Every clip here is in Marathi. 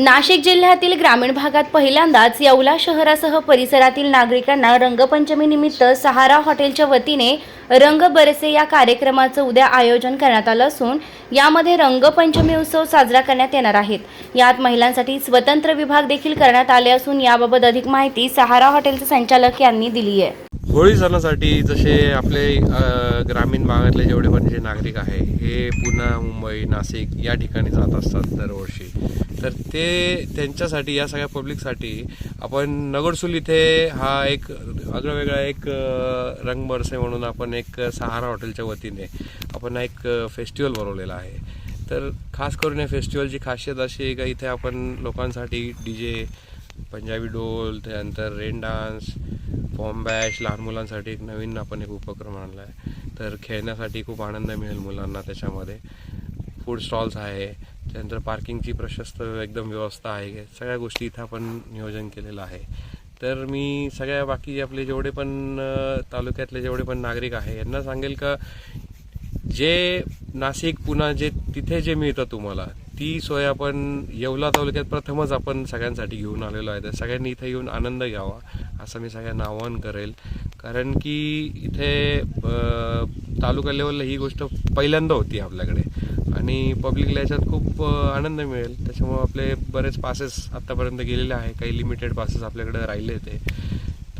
नाशिक जिल्ह्यातील ग्रामीण भागात पहिल्यांदाच येवला शहरासह परिसरातील नागरिकांना रंगपंचमीनिमित्त सहारा हॉटेलच्या वतीने रंग बरसे या कार्यक्रमाचं उद्या आयोजन करण्यात आलं असून यामध्ये रंगपंचमी उत्सव साजरा करण्यात येणार आहेत. यात महिलांसाठी स्वतंत्र विभाग देखील करण्यात आले असून याबाबत अधिक माहिती सहारा हॉटेलचे संचालक यांनी दिली आहे. होळी सणासाठी जसे आपले ग्रामीण भागातले जेवढे पण जे नागरिक आहे हे पुणे मुंबई नाशिक या ठिकाणी जात असतात दरवर्षी. तर ते त्यांच्यासाठी या सगळ्या पब्लिकसाठी आपण नगरसूल इथे हा एक आगळा वेगळा एक रंगबरसे म्हणून आपण एक सहारा हॉटेलच्या वतीने आपण एक फेस्टिवल बनवलेला आहे. तर खास करून या फेस्टिवलची खासियत अशी आहे का इथे आपण लोकांसाठी डी जे पंजाबी डोल त्यानंतर रेन डान्स बॉम्बॅश लहान मुलांसाठी एक नवीन आपण एक उपक्रम आणला आहे. तर खेळण्यासाठी खूप आनंद मिळेल मुलांना त्याच्यामध्ये. फूड स्टॉल्स आहे त्यानंतर पार्किंगची प्रशस्त एकदम व्यवस्था आहे. सगळ्या गोष्टी इथं आपण नियोजन केलेलं आहे. तर मी सगळ्या बाकी आपले जेवढे पण तालुक्यातले जेवढे पण नागरिक आहे यांना सांगेल का जे नाशिक पुन्हा जे तिथे जे मिळतं तुम्हाला ती सोय आपण येवला तालुक्यात प्रथमच आपण सगळ्यांसाठी घेऊन आलेलो आहे. तर सगळ्यांनी इथे येऊन आनंद घ्यावा असं मी सगळ्यांना आवाहन करेल. कारण की इथे तालुका लेवलला ही गोष्ट पहिल्यांदा होती आपल्याकडे. आणि पब्लिकला याच्यात खूप आनंद मिळेल. त्याच्यामुळे आपले बरेच पासेस आत्तापर्यंत गेलेले आहे. काही लिमिटेड पासेस आपल्याकडे राहिले ते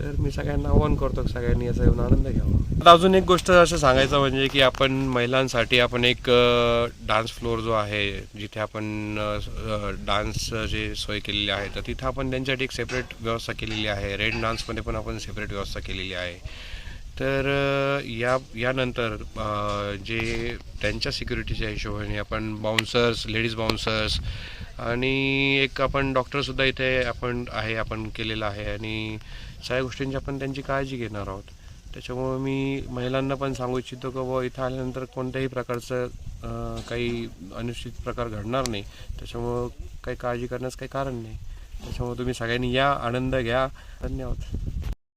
तर मी सगळ्यांना आवाहन करतो सगळ्यांनी याचा येऊन आनंद घ्यावा. आता अजून एक गोष्ट असं सांगायचं म्हणजे की आपण महिलांसाठी आपण एक डान्स फ्लोअर जो आहे जिथे आपण डान्स जे सोय केलेली आहे तर तिथं आपण त्यांच्यासाठी एक सेपरेट व्यवस्था केलेली आहे. रेड डान्समध्ये पण आपण सेपरेट व्यवस्था केलेली आहे. तर या यानंतर जे त्यांच्या सिक्युरिटीच्या हिशोबाने आपण बाउन्सर्स लेडीज बाउन्सर्स आणि एक आपण डॉक्टरसुद्धा इथे आपण आहे आपण केलेलं आहे आणि सगळ्या गोष्टींची आपण त्यांची काळजी घेणार आहोत. त्याच्यामुळं मी महिलांना पण सांगू इच्छितो की बुवा इथं आल्यानंतर कोणत्याही प्रकारचं काही अनुचित प्रकार घडणार नाही. त्याच्यामुळं काही काळजी करण्याचं काही कारण नाही. त्याच्यामुळे तुम्ही सगळ्यांनी या आनंद घ्या. धन्यवाद.